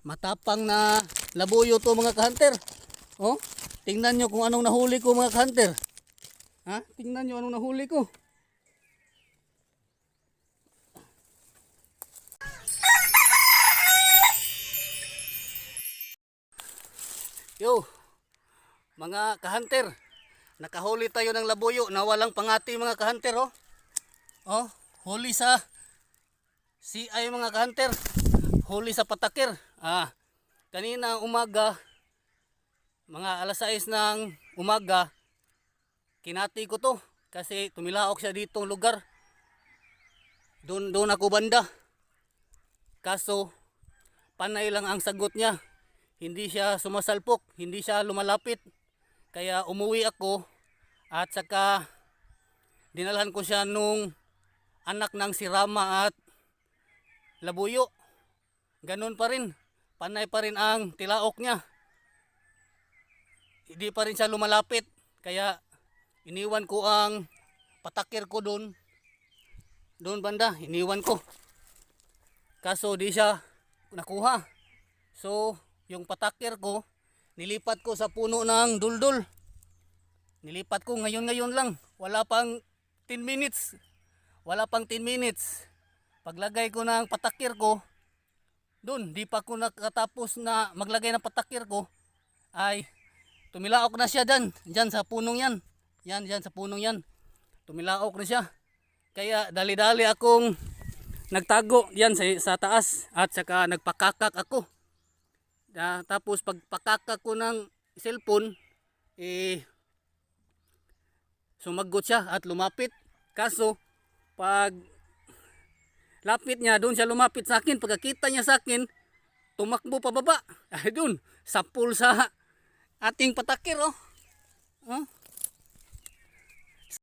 Matapang na labuyo to mga ka-hunter. Oh, tingnan nyo kung anong nahuli ko mga ka-hunter. Ha? Tingnan nyo anong nahuli ko. Yo, mga ka-hunter. Nakahuli tayo ng labuyo na walang pangati mga ka-hunter oh. Oh, huli sa CI mga ka-hunter. Huli sa patakir. Ah, kanina umaga, mga alas 6 ng umaga, kinati ko to kasi tumilaok siya ditong lugar. Doon doon ako banda. Kaso panay lang ang sagot niya. Hindi siya sumasalpok, hindi siya lumalapit. Kaya umuwi ako at saka dinalhan ko siya nung anak ng si Rama at Labuyo. Ganun pa rin. Panay pa rin ang tilaok niya. Hindi pa rin siya lumalapit. Kaya iniwan ko ang patakir ko doon. Doon banda, iniwan ko. Kaso di siya nakuha. So, yung patakir ko, nilipat ko sa puno ng duldul. Nilipat ko ngayon-ngayon lang. Wala pang 10 minutes. Wala pang 10 minutes. Paglagay ko ng patakir ko, doon, di pa ko nakatapos na maglagay ng patakir ko, ay tumilaok na siya dyan. Dyan sa punong yan. Yan, dyan sa punong yan. Tumilaok na siya. Kaya dali-dali akong nagtago yan sa, sa taas at saka nagpakakak ako. Ah, tapos pagpakakak ko ng cellphone, eh, sumagot siya at lumapit. Kaso, pag lapit niya, doon siya lumapit sa akin. Pagkakita niya sa akin, tumakbo pababa. Ay, doon, sa pool sa ating patakir, oh. Oh,